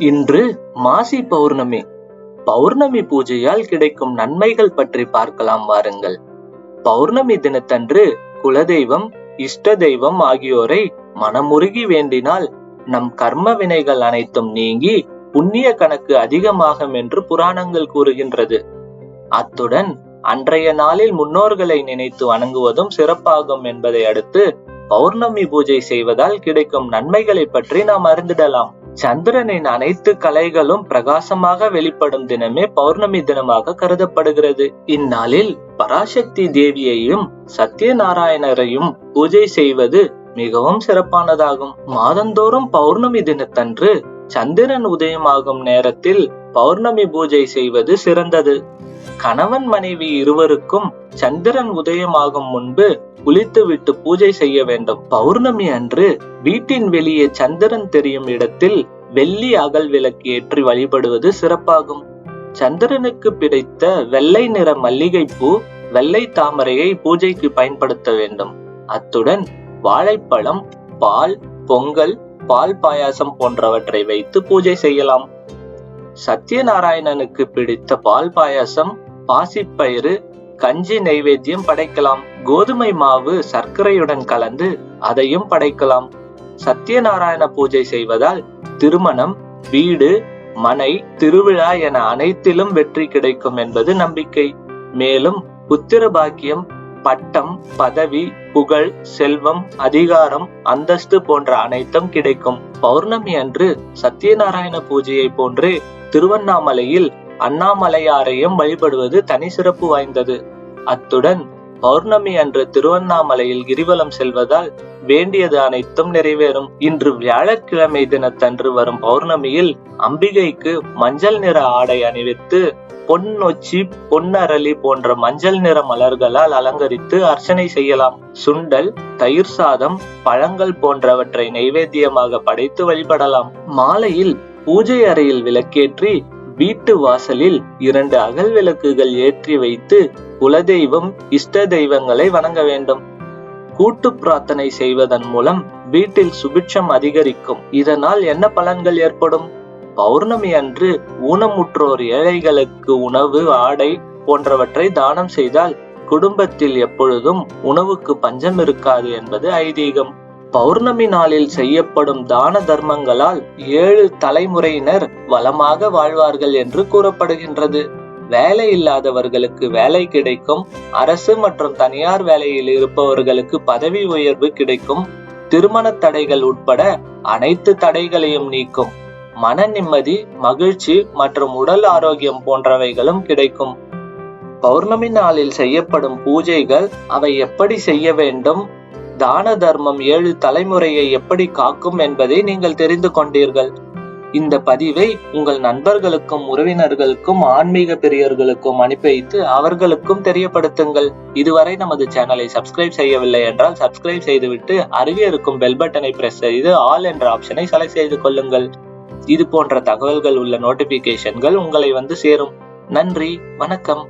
இன்று மாசி பௌர்ணமி. பௌர்ணமி பூஜையால் கிடைக்கும் நன்மைகள் பற்றி பார்க்கலாம் வாருங்கள். பௌர்ணமி தினத்தன்று குலதெய்வம் இஷ்ட தெய்வம் ஆகியோரை மனமுருகி வேண்டினால் நம் கர்ம வினைகள் அனைத்தும் நீங்கி புண்ணிய கணக்கு அதிகமாகும் என்று புராணங்கள் கூறுகின்றது. அத்துடன் அன்றைய நாளில் முன்னோர்களை நினைத்து வணங்குவதும் சிறப்பாகும் என்பதை அடுத்து பௌர்ணமி பூஜை செய்வதால் கிடைக்கும் நன்மைகளை பற்றி நாம் அறிந்திடலாம். சந்திரனின் அனைத்து கலைகளும் பிரகாசமாக வெளிப்படும் தினமே பௌர்ணமி தினமாக கருதப்படுகிறது. இந்நாளில் பராசக்தி தேவியையும் சத்யநாராயணரையும் பூஜை செய்வது மிகவும் சிறப்பானதாகும். மாதந்தோறும் பௌர்ணமி தினத்தன்று சந்திரன் உதயமாகும் நேரத்தில் பௌர்ணமி பூஜை செய்வது சிறந்தது. கணவன் மனைவி இருவருக்கும் சந்திரன் உதயமாகும் முன்பு குளித்துவிட்டு பூஜை செய்ய வேண்டும். பௌர்ணமி அன்று வீட்டின் வெளியே சந்திரன் தெரியும் இடத்தில் வெள்ளி அகல் விளக்கு ஏற்றி வழிபடுவது சிறப்பாகும். சந்திரனுக்கு பிடித்த வெள்ளை நிற மல்லிகைப்பூ வெள்ளை தாமரையை பூஜைக்கு பயன்படுத்த வேண்டும். அத்துடன் வாழைப்பழம் பால் பொங்கல் பால் பாயாசம் போன்றவற்றை வைத்து பூஜை செய்யலாம். சத்யநாராயணனுக்கு பிடித்த பால் பாயாசம் பாசிப்பயிறு கஞ்சி நைவேத்தியம் படைக்கலாம். கோதுமை மாவு சர்க்கரையுடன் கலந்து அதையும் படைக்கலாம். சத்யநாராயண பூஜை செய்வதால் திருமணம் வீடு மனை திருவிழா என அனைத்திலும் வெற்றி கிடைக்கும் என்பது நம்பிக்கை. மேலும் புத்திர பாக்கியம் பட்டம் பதவி புகழ் செல்வம் அதிகாரம் அந்தஸ்து போன்ற அனைத்தும் கிடைக்கும். பௌர்ணமி அன்று சத்யநாராயண பூஜையை போன்று திருவண்ணாமலையில் அண்ணாமலையாரையும் வழிபடுவது தனி சிறப்பு வாய்ந்தது. அத்துடன் பௌர்ணமி அன்று திருவண்ணாமலையில் கிரிவலம் செல்வதால் வேண்டியது அனைத்தும் நிறைவேறும். இன்று வியாழக்கிழமை தினத்தன்று வரும் பௌர்ணமியில் அம்பிகைக்கு மஞ்சள் நிற ஆடை அணிவித்து பொன் நொச்சி பொன்னரளி போன்ற மஞ்சள் நிற மலர்களால் அலங்கரித்து அர்ச்சனை செய்யலாம். சுண்டல் தயிர் சாதம் பழங்கள் போன்றவற்றை நைவேத்தியமாக படைத்து வழிபடலாம். மாலையில் பூஜை அறையில் விளக்கேற்றி வீட்டு வாசலில் இரண்டு அகல் விளக்குகள் ஏற்றி வைத்து குலதெய்வம் இஷ்ட தெய்வங்களை வணங்க வேண்டும். கூட்டு பிரார்த்தனை செய்வதன் மூலம் வீட்டில் சுபிட்சம் அதிகரிக்கும். இதனால் என்ன பலன்கள் ஏற்படும்? பௌர்ணமி அன்று ஊனமுற்றோர் ஏழைகளுக்கு உணவு ஆடை போன்றவற்றை தானம் செய்தால் குடும்பத்தில் எப்பொழுதும் உணவுக்கு பஞ்சம் இருக்காது என்பது ஐதீகம். பௌர்ணமி நாளில் செய்யப்படும் தான தர்மங்களால் ஏழு தலைமுறையினர் வளமாக வாழ்வார்கள் என்று கூறப்படுகின்றது. வேலை இல்லாதவர்களுக்கு வேலை கிடைக்கும் அரசு மற்றும் தனியார் வேலையில் இருப்பவர்களுக்கு பதவி உயர்வு கிடைக்கும் திருமண தடைகள் உட்பட அனைத்து தடைகளையும் நீக்கும் மன நிம்மதி மகிழ்ச்சி மற்றும் உடல் ஆரோக்கியம் போன்றவைகளும் கிடைக்கும். பௌர்ணமி நாளில் செய்யப்படும் பூஜைகள் அவை எப்படி செய்ய வேண்டும் தான தர்மம் ஏழு தலைமுறையை எப்படி காக்கும் என்பதை நீங்கள் தெரிந்து கொண்டீர்கள். இந்த பதிவை உங்கள் நண்பர்களுக்கும் உறவினர்களுக்கும் ஆன்மீக பெரியர்களுக்கும் அனுப்பி வைத்து அவர்களுக்கும் தெரியப்படுத்துங்கள். இதுவரை நமது சேனலை சப்ஸ்கிரைப் செய்யவில்லை என்றால் சப்ஸ்கிரைப் செய்துவிட்டு அருகே இருக்கும் பெல் பட்டனை பிரஸ் செய்து ஆல் என்ற ஆப்ஷனை செலக்ட் செய்து கொள்ளுங்கள். இது போன்ற தகவல்கள் உள்ள நோட்டிபிகேஷன்கள் உங்களை வந்து சேரும். நன்றி வணக்கம்.